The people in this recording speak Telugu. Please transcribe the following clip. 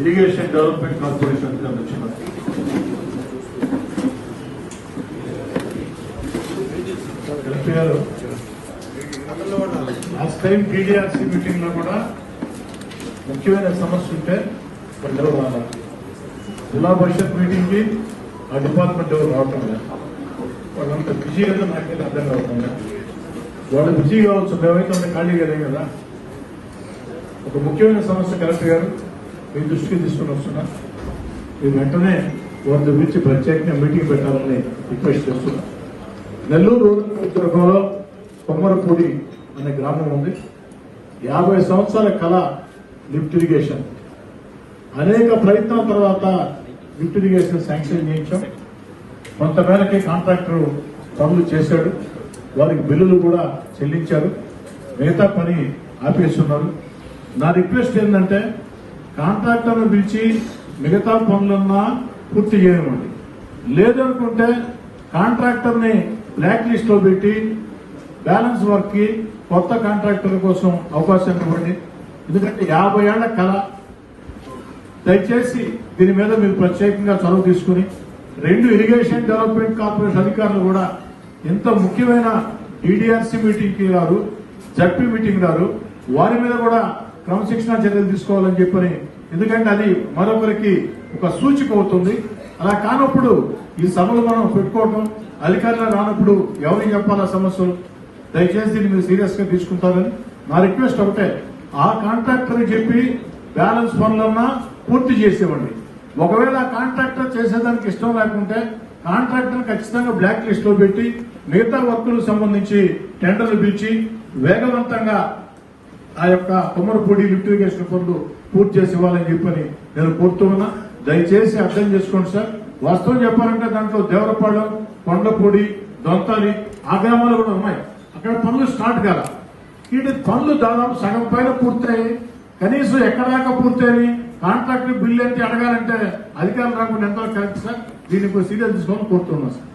ఇరిగేషన్ డెవలప్మెంట్ కార్పొరేషన్ కింద వచ్చిన గారు లాస్ట్ టైం టీడీఆర్సీ మీటింగ్లో కూడా ముఖ్యమైన సమస్య ఉంటే ఎవరు రావాలి. జిల్లా పరిషత్ మీటింగ్కి ఆ డిపార్ట్మెంట్ ఎవరు రావటం లేదు. వాళ్ళంతా బిజీ కదా నాకైతే అర్థం కావట్లేదు. వాళ్ళు బిజీ కావచ్చు మేమైతే అంత ఖాళీగా కదా. ఒక ముఖ్యమైన సమస్య కలెక్టర్ గారు మీ దృష్టికి తీసుకుని వస్తున్నా. మీరు వెంటనే వారి గురించి ప్రత్యేకంగా మీటింగ్ పెట్టాలని రిక్వెస్ట్ చేస్తున్నా. నెల్లూరు ఉద్యోగంలో కొమ్మరపూడి అనే గ్రామం ఉంది. యాభై సంవత్సరాల కళ లిఫ్ట్ ఇరిగేషన్. అనేక ప్రయత్నాల తర్వాత లిఫ్ట్ ఇరిగేషన్ శాంక్షన్ చేయించాం. కొంతమేరకే కాంట్రాక్టర్ పనులు చేశాడు. వారికి బిల్లులు కూడా చెల్లించారు. మిగతా పని ఆపేస్తున్నారు. నా రిక్వెస్ట్ ఏంటంటే కాంట్రాక్టర్ను పిలిచి మిగతా పనులన్నా పూర్తి చేయమండి లేదనుకుంటే కాంట్రాక్టర్ని బ్లాక్ లిస్ట్లో పెట్టి బ్యాలెన్స్ వర్క్కి కొత్త కాంట్రాక్టర్ కోసం అవకాశం ఇవ్వండి. ఎందుకంటే యాభై ఏళ్ళ కళ. దయచేసి దీని మీద మీరు ప్రత్యేకంగా చొరవ తీసుకుని రెండు ఇరిగేషన్ డెవలప్మెంట్ కార్పొరేషన్ అధికారులు కూడా ఎంత ముఖ్యమైన టీడీఆర్సీ మీటింగ్కి రారు జడ్పీ మీటింగ్ రారు వారి మీద కూడా క్రమశిక్షణ చర్యలు తీసుకోవాలని చెప్పని ఎందుకంటే అది మరొకరికి ఒక సూచిక అవుతుంది. అలా కానప్పుడు ఈ సభలు మనం పెట్టుకోవటం అధికారులు రానప్పుడు ఎవరికి చెప్పాలా సమస్యలు? దయచేసి దీన్ని మీరు సీరియస్గా తీసుకుంటారని నా రిక్వెస్ట్ ఒకటే ఆ కాంట్రాక్టర్ చెప్పి బ్యాలెన్స్ పనులన్నా పూర్తి చేసేవ్వండి. ఒకవేళ కాంట్రాక్టర్ చేసేదానికి ఇష్టం లేకుంటే కాంట్రాక్టర్ ఖచ్చితంగా బ్లాక్ లిస్ట్లో పెట్టి మిగతా వర్కులకు సంబంధించి టెండర్లు పిలిచి వేగవంతంగా ఆ యొక్క కొమ్మరపూడి లిఫ్ట్ ఇరిగేషన్ పనులు పూర్తి చేసి ఇవ్వాలని చెప్పని నేను కోరుతూ ఉన్నా. దయచేసి అర్థం చేసుకోండి సార్. వాస్తవం చెప్పాలంటే దాంట్లో దేవరపాలెం కొండపూడి దొంతాలి ఆ గ్రామాలు కూడా ఉన్నాయి. అక్కడ పనులు స్టార్ట్ కాల. వీటి పనులు దాదాపు సగం పైన పూర్తయి కనీసం ఎక్కడాక పూర్తయి కాంట్రాక్టర్ బిల్లు ఎంత అడగాలంటే అధికారులు రాకుండా ఎంత కరెక్ట్ సార్? దీన్ని సీరియస్ తీసుకోవాలని కోరుతున్నాం సార్.